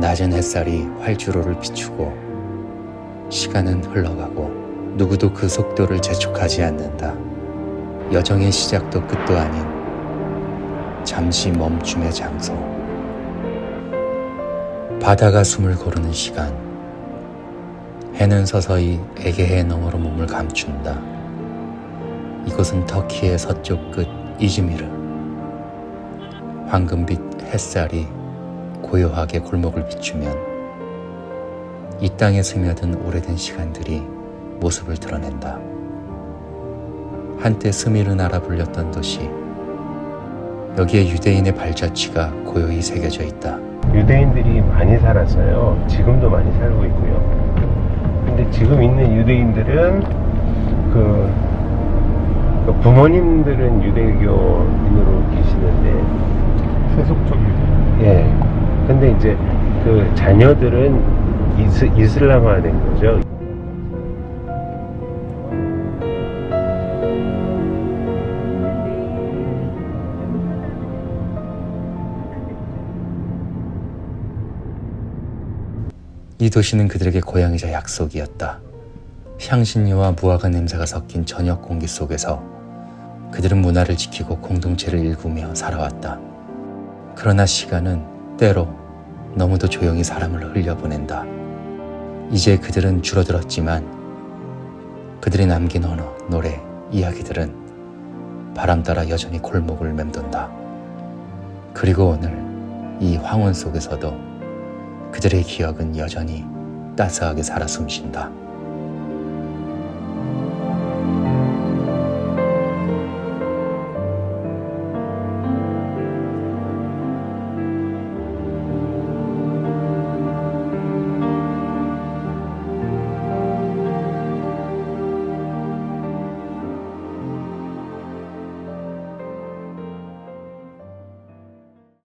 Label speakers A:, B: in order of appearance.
A: 낮은 햇살이 활주로를 비추고 시간은 흘러가고 누구도 그 속도를 재촉하지 않는다. 여정의 시작도 끝도 아닌 잠시 멈춤의 장소. 바다가 숨을 고르는 시간. 해는 서서히 에게해 너머로 몸을 감춘다. 이곳은 터키의 서쪽 끝 이즈미르. 황금빛 햇살이 고요하게 골목을 비추면 이 땅에 스며든 오래된 시간들이 모습을 드러낸다. 한때 스미르나라 불렸던 도시. 여기에 유대인의 발자취가 고요히 새겨져 있다.
B: 유대인들이 많이 살았어요. 지금도 많이 살고 있고요. 근데 지금 있는 유대인들은 그, 그 부모님들은 유대교인으로 계시는데
C: 세속적 유대.
B: 예. 근데 이제 그 자녀들은 이스, 이슬람화 된 거죠.
A: 이 도시는 그들에게 고향이자 약속이었다. 향신료와 무화과 냄새가 섞인 저녁 공기 속에서 그들은 문화를 지키고 공동체를 일구며 살아왔다. 그러나 시간은 때로 너무도 조용히 사람을 흘려보낸다. 이제 그들은 줄어들었지만 그들이 남긴 언어, 노래, 이야기들은 바람 따라 여전히 골목을 맴돈다. 그리고 오늘 이 황혼 속에서도 그들의 기억은 여전히 따스하게 살아 숨쉰다.